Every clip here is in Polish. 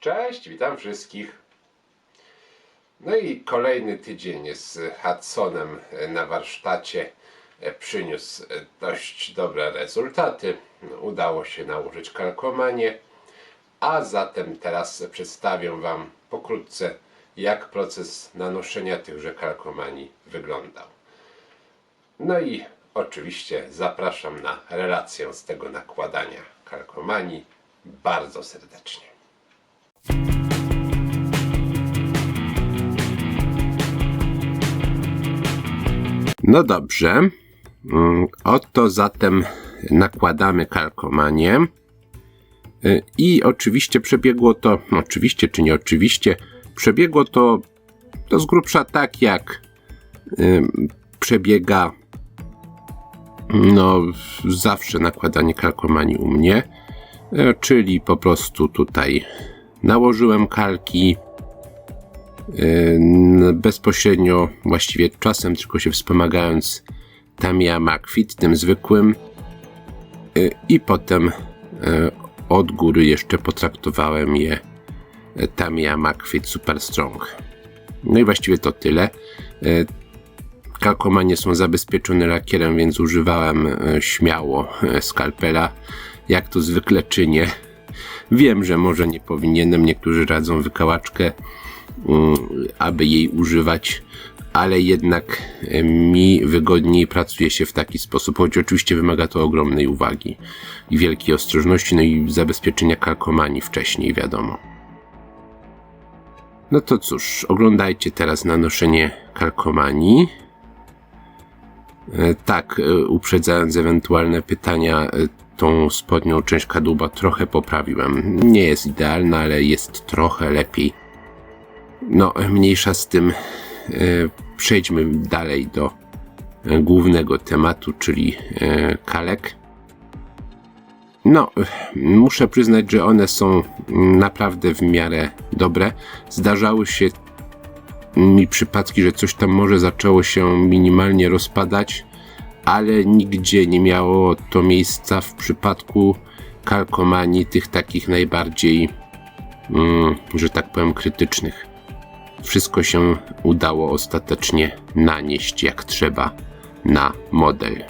Cześć, witam wszystkich. No i kolejny tydzień z Hudsonem na warsztacie przyniósł dość dobre rezultaty. Udało się nałożyć kalkomanię, a zatem teraz przedstawię Wam pokrótce, jak proces nanoszenia tychże kalkomanii wyglądał. No i oczywiście zapraszam na relację z tego nakładania kalkomanii bardzo serdecznie. No dobrze. Mm, Oto zatem nakładamy kalkomanię. Y, I oczywiście przebiegło to, oczywiście czy nie oczywiście, przebiegło to, to z grubsza tak jak y, przebiega no zawsze nakładanie kalkomanii u mnie, y, czyli po prostu tutaj nałożyłem kalki, Yy, bezpośrednio, właściwie czasem tylko się wspomagając Tamiya McFit, tym zwykłym yy, i potem yy, od góry jeszcze potraktowałem je Tamiya McFit Super Strong. No i właściwie to tyle. Kalkomanie są zabezpieczone lakierem, więc używałem śmiało skalpela, jak to zwykle czynię. Wiem, że może nie powinienem, niektórzy radzą wykałaczkę Mm, aby jej używać, ale jednak e, mi wygodniej pracuje się w taki sposób, choć oczywiście wymaga to ogromnej uwagi i wielkiej ostrożności, no i zabezpieczenia kalkomanii wcześniej, wiadomo. No to cóż, oglądajcie teraz nanoszenie kalkomanii. E, tak, e, uprzedzając ewentualne pytania, tą spodnią część kadłuba trochę poprawiłem. Nie jest idealna, ale jest trochę lepiej no, mniejsza z tym. E, przejdźmy dalej do e, głównego tematu, czyli e, kalek. No, muszę przyznać, że one są naprawdę w miarę dobre. Zdarzały się mi przypadki, że coś tam może zaczęło się minimalnie rozpadać, ale nigdzie nie miało to miejsca w przypadku kalkomanii, tych takich najbardziej, mm, że tak powiem, krytycznych wszystko się udało ostatecznie nanieść jak trzeba na model.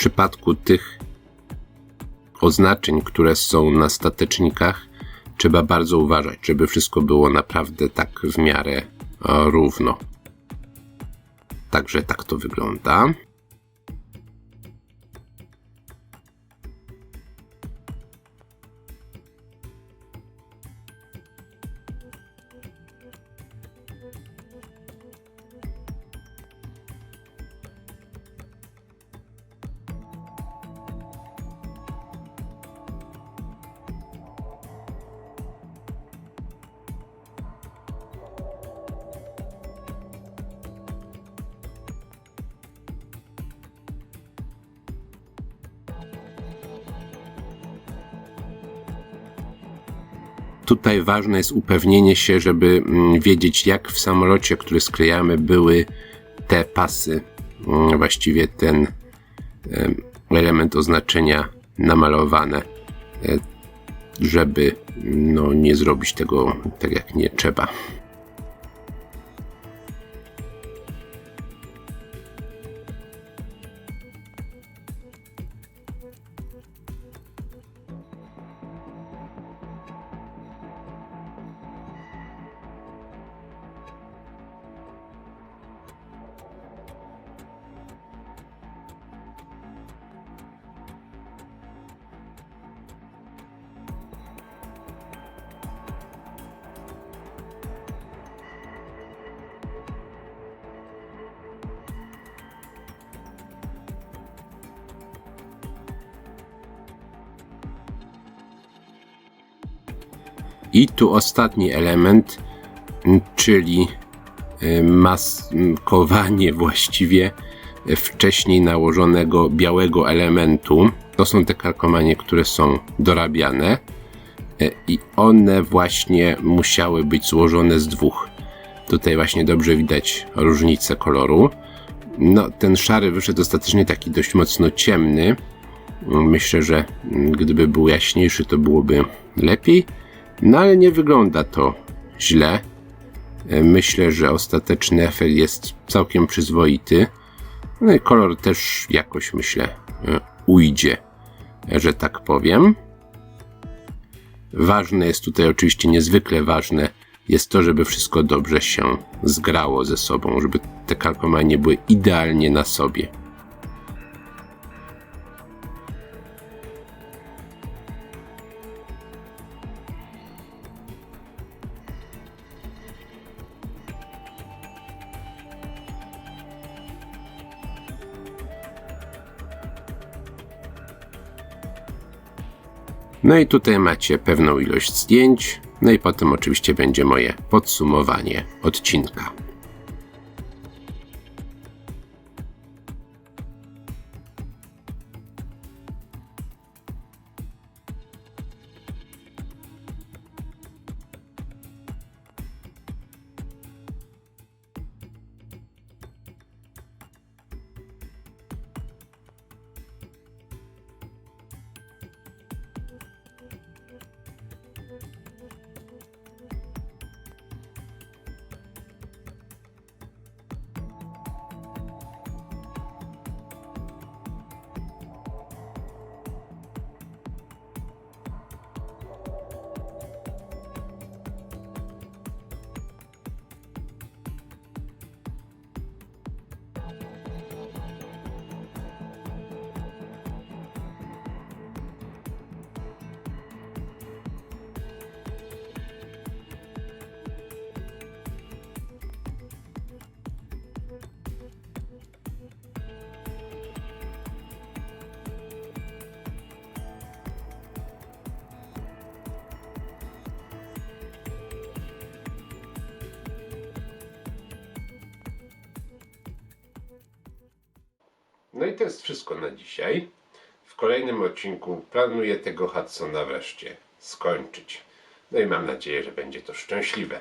Przypadku tych oznaczeń, które są na statecznikach, trzeba bardzo uważać, żeby wszystko było naprawdę tak w miarę równo. Także tak to wygląda. Tutaj ważne jest upewnienie się, żeby mm, wiedzieć, jak w samolocie, który sklejamy, były te pasy, mm, właściwie ten element oznaczenia namalowane, e, żeby no, nie zrobić tego tak jak nie trzeba. I tu ostatni element, czyli y, maskowanie właściwie wcześniej nałożonego białego elementu. To są te kalkomanie, które są dorabiane e, i one właśnie musiały być złożone z dwóch. Tutaj właśnie dobrze widać różnicę koloru. No, ten szary wyszedł ostatecznie taki dość mocno ciemny. Myślę, że gdyby był jaśniejszy, to byłoby lepiej. No ale nie wygląda to źle. E, Myślę, że ostateczny efekt jest całkiem przyzwoity. No i kolor też jakoś myślę e, ujdzie, że tak powiem. Ważne jest tutaj oczywiście niezwykle ważne jest to, żeby wszystko dobrze się zgrało ze sobą, żeby te kalkomanie były idealnie na sobie. No i tutaj macie pewną ilość zdjęć, no i potem oczywiście będzie moje podsumowanie odcinka. No i to jest wszystko na dzisiaj. W kolejnym odcinku planuję tego Hudsona wreszcie skończyć. No i mam nadzieję, że będzie to szczęśliwe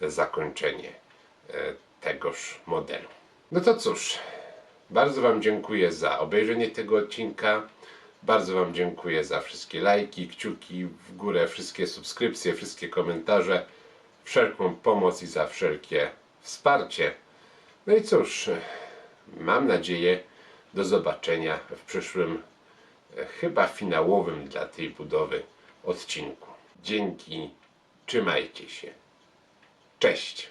zakończenie e, tegoż modelu. No to cóż, bardzo Wam dziękuję za obejrzenie tego odcinka. Bardzo Wam dziękuję za wszystkie lajki, kciuki w górę, wszystkie subskrypcje, wszystkie komentarze, wszelką pomoc i za wszelkie wsparcie. No i cóż, mam nadzieję, do zobaczenia w przyszłym, e, chyba finałowym dla tej budowy odcinku. Dzięki, trzymajcie się. Cześć.